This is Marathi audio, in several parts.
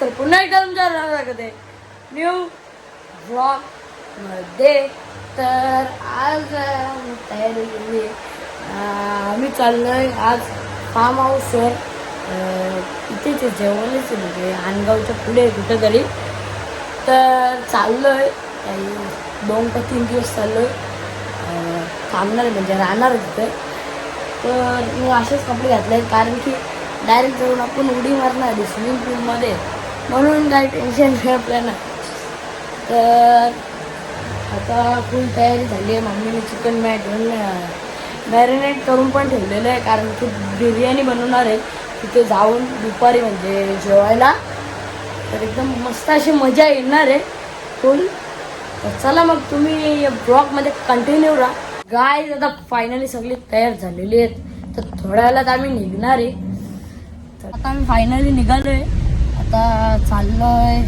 तर पुन्हा एकदा तुमच्या स्वागत आहे. न्यू ब्लॉगमध्ये. तर आज तयारी केली आहे. अं, आम्ही चाललोय आज फार्म हाऊसवर इथेच आहे, जवळच म्हणजे आणगावच्या पुढे कुठं तरी तर चाललोय. काही दोन का तीन दिवस चाललोय. आहे थांबणार म्हणजे राहणार आहे तिथे. तर मी असेच कपडे घातले आहेत कारण की डायरेक्ट जाऊन आपण उडी मारणार आहे स्विमिंग पूलमध्ये म्हणून काही टेन्शन नाही. आपल्याला तर आता फुल तयारी झाली आहे. मम्मीने चिकन मॅट मॅरिनेट करून पण ठेवलेलं आहे. कारण की बिर्याणी बनवणार आहे. तिथे जाऊन दुपारी म्हणजे जेवायला. तर एकदम मस्त अशी मजा येणार आहे. फुल तर चला मग तुम्ही या ब्लॉगमध्ये कंटिन्यू राहा. गाय आता फायनली सगळी तयार झालेली आहेत. तर थोड्या वेळात आम्ही निघणार आहे. तर आता आम्ही फायनली निघालो आहे आता चाललोय आहे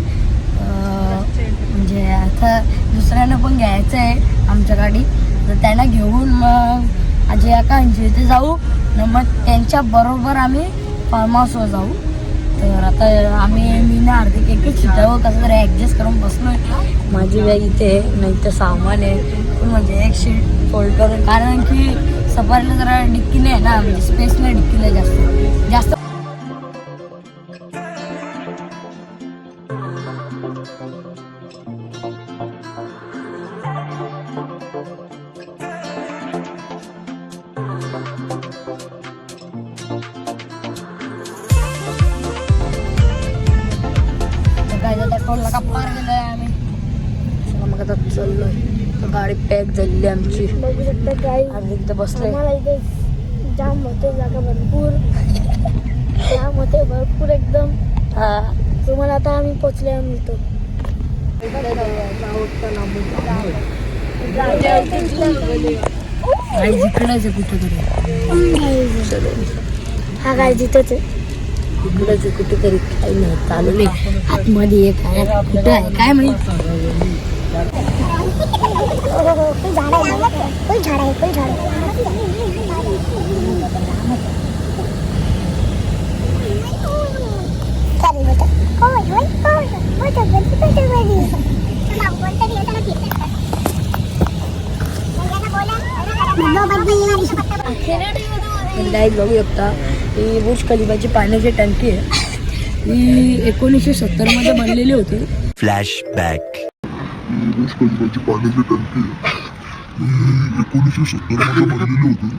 म्हणजे आता दुसऱ्यांना पण घ्यायचं आहे आमच्या गाडी. तर त्यांना घेऊन मग आजी आकांची इथे जाऊ. न मग त्यांच्या बरोबर आम्ही फार्म हाऊसवर जाऊ. तर आता आम्ही मी ना हार्दिक एकच शिकावं कसं तरी ॲडजस्ट करून बसलोय. माझी बॅग इथे आहे नाही तर सामान आहे. पण म्हणजे एक शीट फोल्ड करून कारण की सफारीला जरा डिक्की नाही आहे ना म्हणजे स्पेस नाही डिक्कीला जास्त. जास्त टोलला का पार गेलोय आम्ही. चला मग आता चाललोय. गाडी पॅक झालेली आमची. आम्हाला इथे जाम होते जागा भरपूर. जाम होते भरपूर एकदम. हा. तुम्हाला आता आम्ही पोचले आम्ही तो गाडी जिकडेच आहे कुठेतरी हा काय जिथंच आहे. इकडेच आहे कुठेतरी काही नाही. चालू नाही आतमध्ये एक आहे. कुठं आहे? काय माहीत होय लाइट बघू शकता ही बुर्ज खलिफाची पाण्याची टंकी आहे. ही एकोणीसशे सत्तरमध्ये बनलेली होती. Flashback. ऊस खलिफाची पाण्याची टंकी. ही एकोणीसशे सत्तरमध्ये बनलेली होती.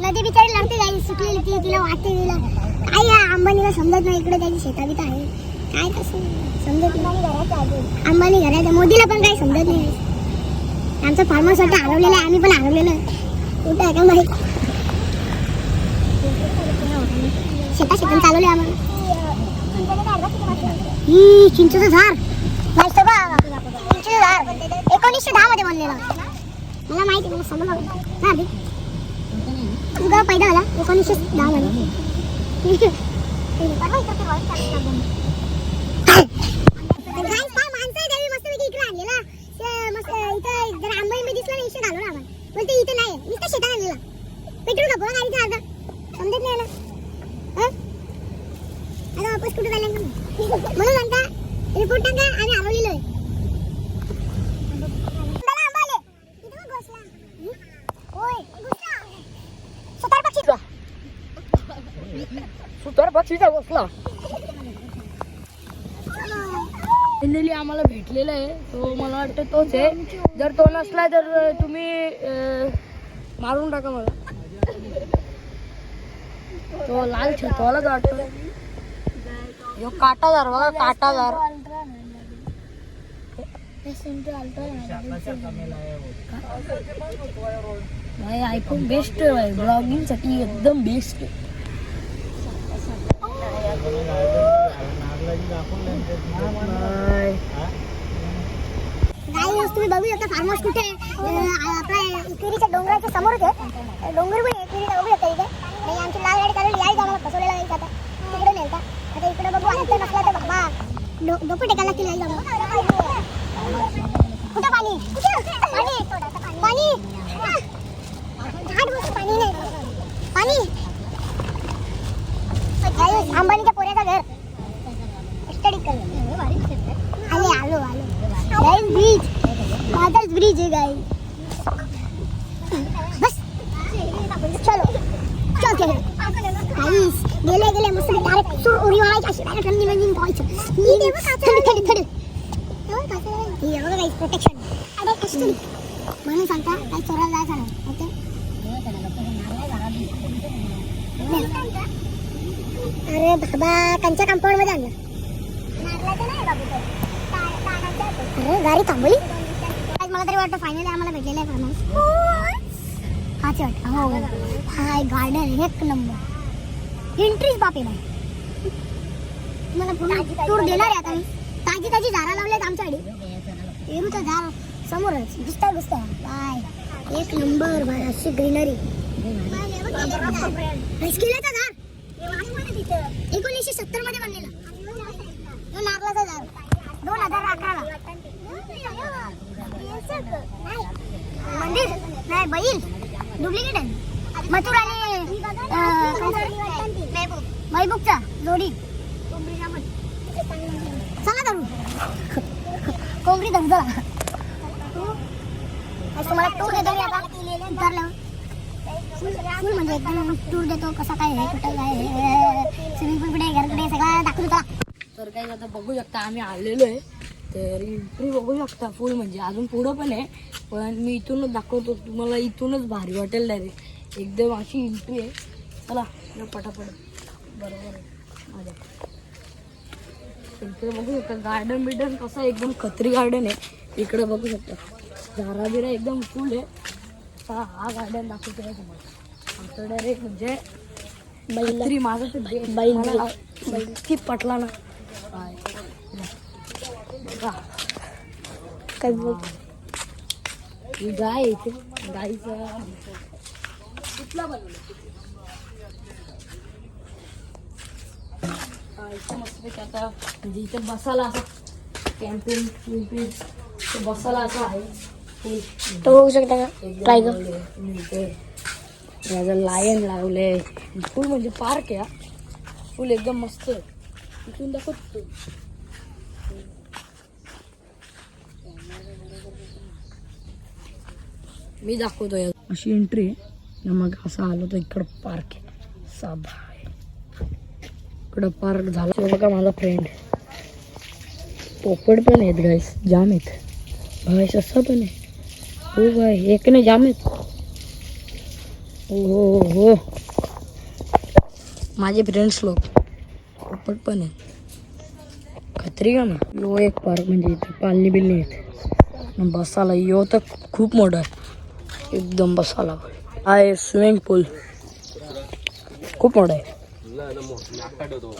नदी बिचारी लढते जाईल सुकलेली ती तिला वाटते तिला. काय या अंबानीला समजत नाही इकडे त्याची शेता बिता आहे. काय कसं? समजत नाही. अंबानी घरात मोदीला पण काही समजत नाही. आमचं फार्म हाऊस वाटतं हरवलेलं आहे. आम्ही पण हरवलेलं आहे. कुठं आहे का माहीत? शेता शेतात चालवले आम्हाला चिंचेचं झाड. चिंचेचं झाड. एकोणीसशे दहा मध्ये बनलेलं. मला माहिती मला समजलं हा आधी तुझा पैदा झाला. एकोणीसशे दहा मध्ये Guys, काय माणसं आहे त्यावेळी मस्तपैकी इकडे आणलेला. ते मस्त इथं जरा आंबा-बिंबा दिसला ना, इशे घालवला आम्हाला. बोलते इथं नाही आहे. नुसतं शेतात आणलेला. पेट्रोल टाकू हा गाडीचा अर्धा. समजत नाही ना. हं? आता वापस कुठं चालले का? म्हणून म्हणता रिपोर्ट टाका आम्ही हरवलेलो आहे चला, आंबा आले. इथं बघ घोसला. हं? होय, घोसला. सुतार पक्षी. सुतार पक्षीचा बसला फायनली आम्हाला भेटलेला आहे. तो मला वाटतं तोच आहे. जर तो नसला तर तुम्ही मारून टाका मला. तो लाल छतवालाच वाटतो. यो काटादार बघा काटादार. नाही आयफोन बेस्ट आहे ब्लॉगिंगसाठी एकदम बेस्ट आहे. तुम्ही बघू शकता फार्म हाऊस कुठे आपल्या इकिरीच्या डोंगराच्या समोर आहे. डोंगर पण आहे इकिरीला बघू शकता इथे. आणि आमची लाल गाडी चालवली यायचं आम्हाला फसवलेला जायचं आता. तिकडे नेलता. आता इकडे बघू आणि नसला तर बाबा डोकं टेकायला लागतील यायचं आम्हाला. कुठं पाणी कुठं पाणी इथंच ब्रिज आहे गाई बस चलो चल चल गाईस गेले गेले मस्त डायरेक्ट सूर उडी मारायची अशी डायरेक्ट रंगीन रंगीन व्हायचं थंडी थंडी थंडी हे बघा गाईस प्रोटेक्शन म्हणून सांगता काही चोराला जायचं नाही ओके अरे बाबा कंच्या कंपाऊंडमध्ये आणलं अरे गाडी थांबली आज मला तरी वाटतं फायनली आम्हाला भेटलेलं आहे फार्म हाच वाटतं हो हाय गार्डन एक नंबर एंट्रीच बापे नाही तुम्हाला पूर्ण टूर देणार आहे आता मी. ताजी ताजी झाडं लावलेत आमच्याकडे. पेरूचं झाड समोरच. दिसतंय दिसतंय. बाय. एक नंबर बाय अशी ग्रीनरी. केल्याचं झाड. एकोणीसशे सत्तरमध्ये बनलेला झाड. दोन हजार अकराला. मंदिर. नाही बैल. डुप्लिकेट आहे. मथुर आणि महबूबचा जोडी. चला धरून कोंबडी धरू चला तुम्हाला टूर देतो मी आता. फुल म्हणजे एकदम टूर देतो. कसा काय आहे कुठं काय आहे. स्विमिंग पूल कुठे घर कुठे सगळं दाखवू चला. तर काही आता बघू शकता आम्ही आलेलो आहे. तर इंट्री बघू शकता फुल म्हणजे. अजून पुढं पण आहे. पण मी इथूनच दाखवतो. तुम्हाला इथूनच भारी वाटेल डायरेक्ट एकदम अशी इंट्री आहे. चला पटापट. बरोबर आहे. माझ्या इकडे बघू शकता. गार्डन बिर्डन कसं एकदम खत्री गार्डन आहे. इकडे बघू शकता. झारा बिरा एकदम फुल आहे. आता हा गार्डन दाखवतो आहे तुम्हाला. आमचं डायरेक्ट म्हणजे बैल माझं ते बैल बैल की पटला ना. काय बोल ही गाय इथे. गाईचं कुठला बनवलं? इथे आता म्हणजे इथे बसायला असं कॅम्पिंग विम्पिंग बसायला असं आहे. तो बघू शकता का टायगर माझं लायन लावले फुल म्हणजे पार्क आहे. फुल एकदम मस्त. इथून दाखवतो. मी दाखवतोय. अशी एंट्री आहे. मग असं आलो तर इकडं पार्क आहे. इकडं पार्क झाला. बघा माझा फ्रेंड पोपट पण आहेत गाईस जाम आहेत. भाई ससा पण आहे. हो गाय एक नाही जाम आहेत. हो हो, हो. माझे फ्रेंड्स लोक. पोपट पण आहेत. खत्री का ना यो एक पार्क म्हणजे इथे पालनी बिलणी आहेत. बसायला यो तर खूप मोठा आहे. एकदम बसायला. आहे स्विमिंग पूल खूप मोठा आहे. મોટા મોટા નાટા તો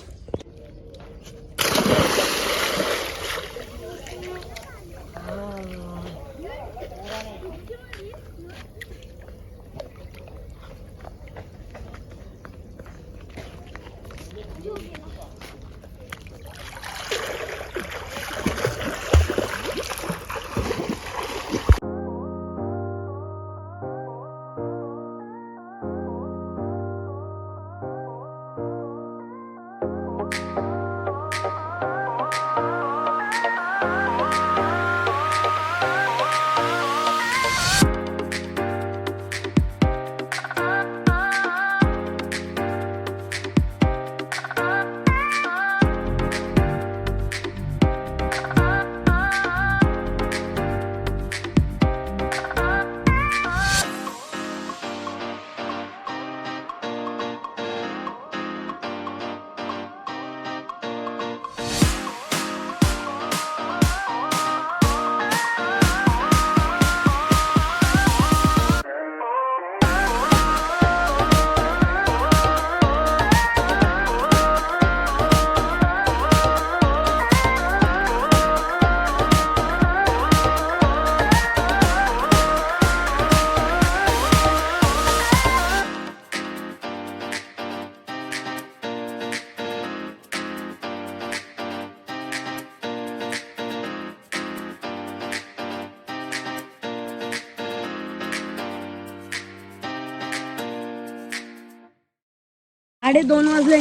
दोन वाजले.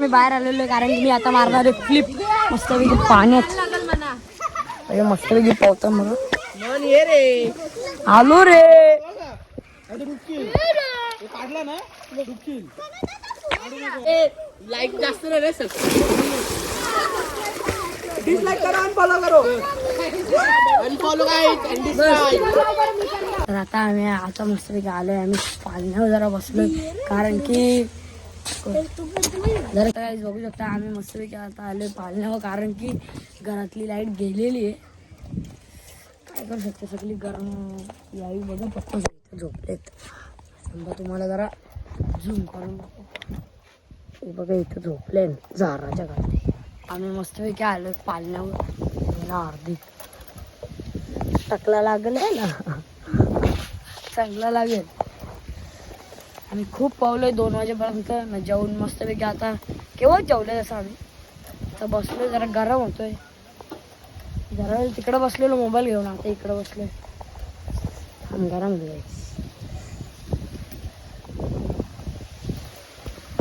मी बाहेर आलेलो आहे कारण की मी आता मारणार आहे फ्लिप मस्तपैकी पाण्यात. अरे मस्त पैकी पावता मग मन ये रे. आलो रे लाईक जास्त रे डिसलाईक करा अनफॉलो करो. अनफॉलो काय डिसलाईक तर आता आम्ही आता मस्तपैकी आलोय. आम्ही पालण्यावर जरा बसलोय. कारण की जरा काय बघू शकता आम्ही मस्तपैकी आता आलोय पालण्यावर कारण की घरातली लाइट गेलेली आहे. काय करू शकतो? सगळी गरम यावी बघा पप्पा इथे झोपलेत. समजा तुम्हाला जरा झूम करून. हे बघा इथं झोपले. झाडाच्या खाली आम्ही मस्तपैकी आलोय पालण्यावर ना अर्धी. टकला लागेल आहे ना? चांगला लागेल. आम्ही खूप पावलोय दोन वाजेपर्यंत. न जेवून मस्तपैकी आता केव्हाच जेवले तसं आम्ही? आता बसलोय जरा गरम होतोय. जरा वेळ तिकडं बसलेलो मोबाईल घेऊन आता इकडं बसलोय. आहे गरम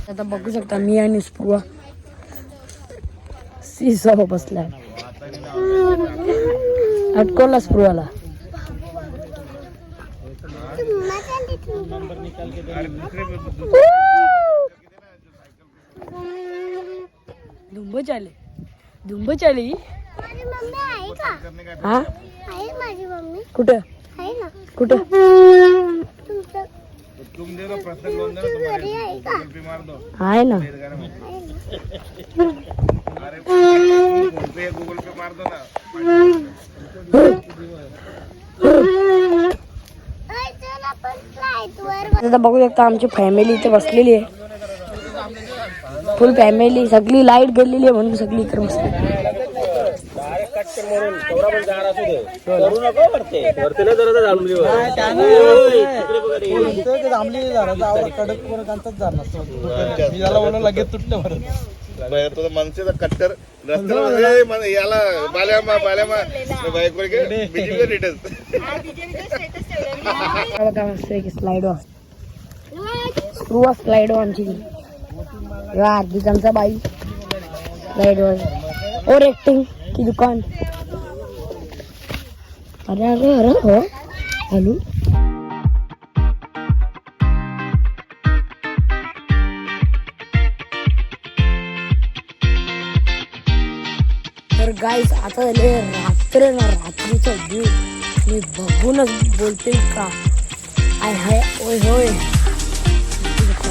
आता बघू शकता मी आणि स्पृहा सीसा बसलाय. अटकवला स्पृहाला धुंब चाले धुंब चाली माझी मम्मी आहे का? हा? आहे माझी मम्मी. कुठं? आहे ना? कुठं? आहे ना. आता बघू शकता आमची फॅमिली इथे बसलेली आहे. फुल फॅमिली सगळी लाइट गेलेली आहे म्हणून सगळी इकडे बसली. लगेच तुटत तुझं मनसेचा कट्टर. रस्त्याला मन- याला बाल्यामा बाल्यामा. बायको बीजेपी रिटर्न बघा मस्त की स्लाइड स्क्रू आमची बाई. स्लाइड वर और एक्टिंग की दुकान. अरे अरे अरे हो. हॅलो. तर गाईस आता झाले रात्र ना रात्रीचा व्ह्यू मी बघूनच बोलते का? आय हाय ओय होय.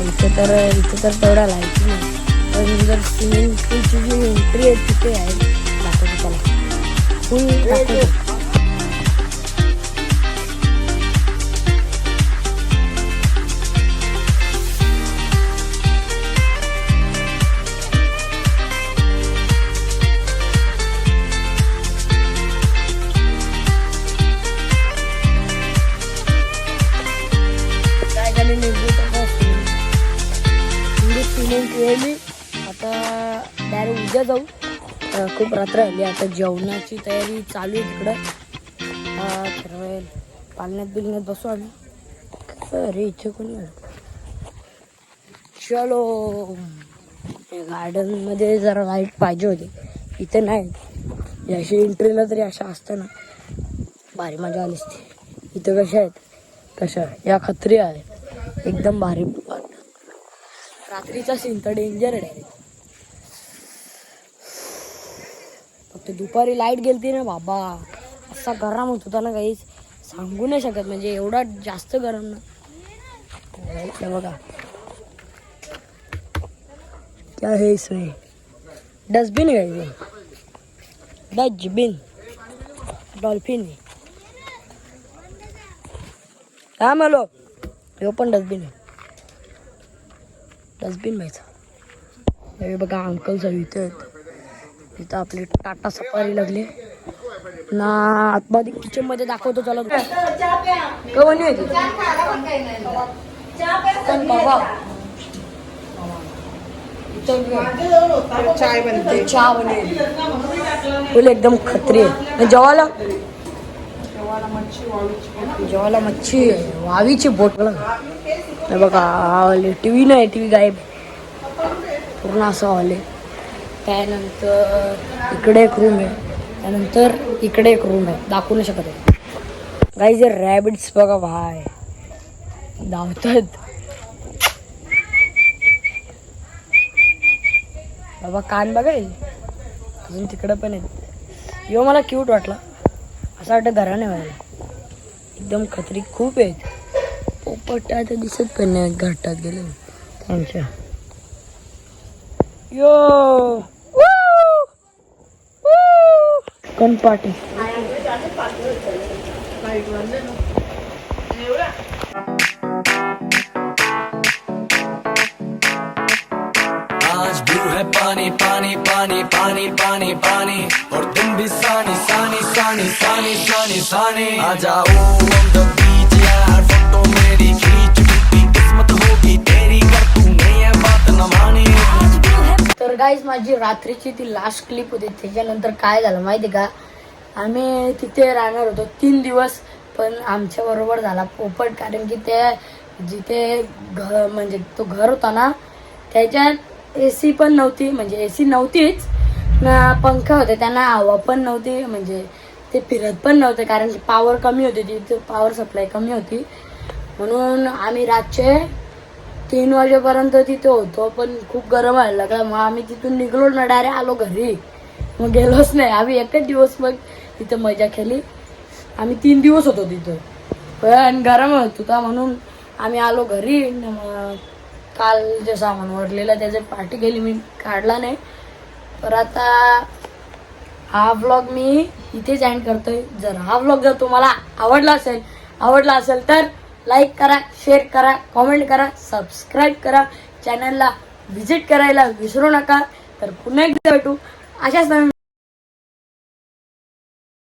इथे तर इथे तर तेवढा लायची नाही. पण जर स्विमिंग पूलची जी एंट्री आहे तिथे आहे. त्याला फुल दाखवतो काय झालं निघू स्विमिंग केली आता डायरेक्ट उद्या जाऊ अं, खूप रात्र आली आता जेवणाची तयारी चालू आहे तिकडं. अं, पालण्यात बिलण्यात बसू आम्ही. अरे इथे कोणी चलो. गार्डनमध्ये जरा लाइट पाहिजे होती. इथे नाही. अशी एंट्रीला तरी अशा असतं ना भारी मजा आली असते. इथं कशा आहेत? कशा? या खत्री आहेत. एकदम भारी. रात्रीचा सीन तर डेंजर आहे. ते दुपारी लाइट गेलती ना बाबा. असा गरम होत होता ना काहीच सांगू नाही शकत म्हणजे एवढा जास्त गरम ना. बघा. क्या है इसमें? डस्टबिन घ्यायचं डस्टबिन डॉल्फिन हा malo हे पण डस्टबिन आहे डस्टबिन व्हायचा हे बघा अंकल सगळे इथे आहेत. इथं आपली टाटा सफारी लागली. ना आतमध्ये किचनमध्ये दाखवतो चला. कवनी आहे पण बाबा. चाय बनते. चहा बनेल एकदम खत्री आहे. जेवायला? जेवायला मच्छी वावीची बोट. बघा हे टी व्ही नाही टी व्ही गायब पूर्ण असं हॉल आहे त्यानंतर इकडे एक रूम आहे. त्यानंतर इकडे एक रूम आहे. दाखवू नाही शकत आहे. गाई जे रॅबिट्स बघा भाय धावतात. बाबा कान बघाय अजून तिकडं पण आहेत. यो मला क्यूट वाटला. असं वाटतं घराने व्हायला. एकदम खत्री खूप आहेत. पोपट आता दिसत पण नाही घाटात गेले. त्यांच्या यो! वू! पार्टी आज ब्लू है पानी पानी पानी पानी पानी पानी, और तुम भी सानी सानी सानी सानी सानी सानी आ जाओ गाईज माझी रात्रीची ती लास्ट क्लिप होती. त्याच्यानंतर काय झालं माहिती का? आम्ही तिथे राहणार होतो तीन दिवस पण आमच्या बरोबर झाला पोपट. कारण की ते जिथे घर म्हणजे तो घर होता ना त्याच्यात ए सी पण नव्हती. म्हणजे ए सी नव्हतीच. ना पंखा होते त्यांना हवा पण नव्हती. म्हणजे ते फिरत पण नव्हते कारण की पॉवर कमी होती. तिथे पॉवर सप्लाय कमी होती. म्हणून आम्ही रातचे तीन वाजेपर्यंत तिथे होतो पण खूप गरम व्हायला लागला. मग आम्ही तिथून निघलो ना डायरेक्ट आलो घरी. मग गेलोच नाही. आम्ही एकच दिवस मग तिथे मजा केली. आम्ही तीन दिवस होतो तिथं. पण गरम होत होता म्हणून आम्ही आलो घरी. मग काल जे सामान वरलेलं त्याचे पार्टी केली. मी काढला नाही. तर आता हा व्लॉग मी इथेच एंड करतोय. जर हा व्लॉग जर तुम्हाला आवडला असेल आवडला असेल तर लाईक करा शेअर करा कॉमेंट करा सबस्क्राईब करा. चॅनलला व्हिजिट करायला विसरू नका. तर पुन्हा एकदा भेटू. अशाच नवीन